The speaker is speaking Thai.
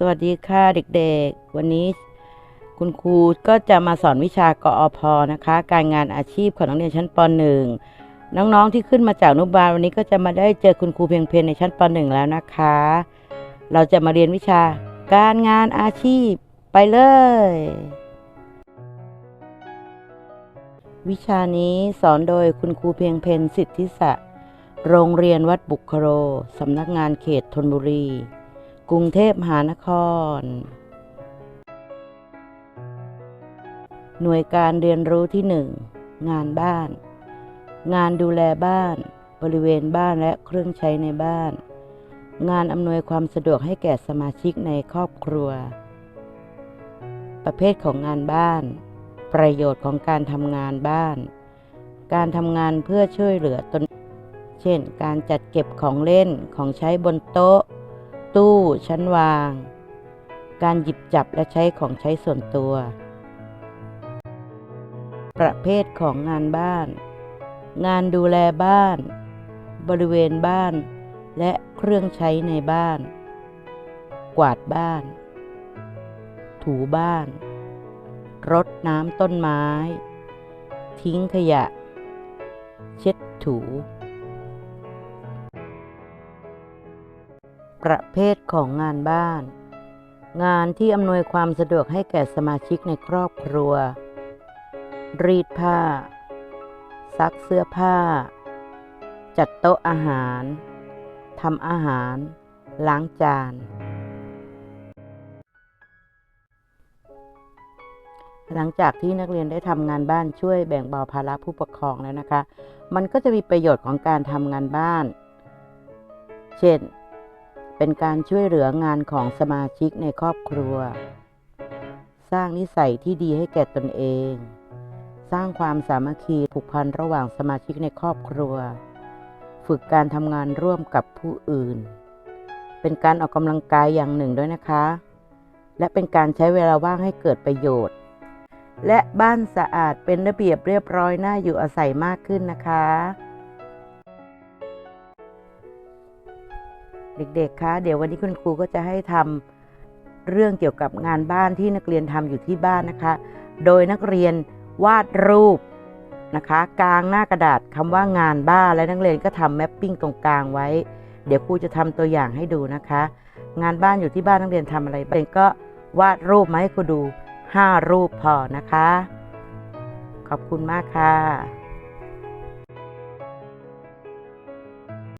สวัสดีค่ะเด็กๆ วันนี้คุณครูก็จะมาสอนวิชากอพนะคะ การงานอาชีพของนักเรียนชั้นป .1 น้องๆที่ขึ้นมาจากนุบาลวันนี้ก็จะมาได้เจอคุณครูเพียงเพนในชั้นป .1 แล้วนะคะ เราจะมาเรียนวิชาการงานอาชีพไปเลย วิชานี้สอนโดยคุณครูเพียงเพนสิทธิศะโรงเรียนวัดบุคโรสำนักงานเขตธนบุรี กรุงเทพมหานคร หน่วยการเรียนรู้ที่ 1 งานบ้าน งานดูแลบ้าน บริเวณบ้านและเครื่องใช้ในบ้าน งานอำนวยความสะดวกให้แก่สมาชิกในครอบครัว ประเภทของงานบ้าน ประโยชน์ของการทำงานบ้าน การทำงานเพื่อช่วยเหลือตน เช่น การจัดเก็บของเล่นของใช้บนโต๊ะ ตู้ ชั้นวาง การหยิบจับและใช้ของใช้ส่วนตัว ประเภทของงานบ้าน งานดูแลบ้าน บริเวณบ้าน และเครื่องใช้ในบ้าน กวาดบ้าน ถูบ้าน รดน้ำต้นไม้ ทิ้งขยะ เช็ดถู ประเภทของงานบ้าน งานที่อำนวยความสะดวกให้แก่สมาชิกในครอบครัว รีดผ้า ซักเสื้อผ้า จัดโต๊ะอาหารทำอาหาร ล้างจาน หลังจากที่นักเรียนได้ทำงานบ้านช่วยแบ่งเบาภาระผู้ปกครองแล้วนะคะ มันก็จะมีประโยชน์ของการทำงานบ้าน เช่น เป็นการช่วยเหลืองานของสมาชิกในครอบครัว สร้างนิสัยที่ดีให้แก่ตนเอง สร้างความสามัคคีผูกพันระหว่างสมาชิกในครอบครัว ฝึกการทำงานร่วมกับผู้อื่น เป็นการออกกำลังกายอย่างหนึ่งด้วยนะคะ และเป็นการใช้เวลาว่างให้เกิดประโยชน์ และบ้านสะอาดเป็นระเบียบเรียบร้อยน่าอยู่อาศัยมากขึ้นนะคะ เด็กๆ คะ เดี๋ยววันนี้คุณครูก็จะให้ทำเรื่องเกี่ยวกับงานบ้านที่นักเรียนทำอยู่ที่บ้านนะคะ โดยนักเรียนวาดรูปนะคะ กลางหน้ากระดาษคำว่างานบ้านและนักเรียนก็ทำแมปปิ้งตรงกลางไว้ เดี๋ยวครูจะทำตัวอย่างให้ดูนะคะ งานบ้านอยู่ที่บ้านนักเรียนทำอะไรบ้างก็วาดรูปมาให้ครูดู 5 รูปพอนะคะ ขอบคุณมากค่ะ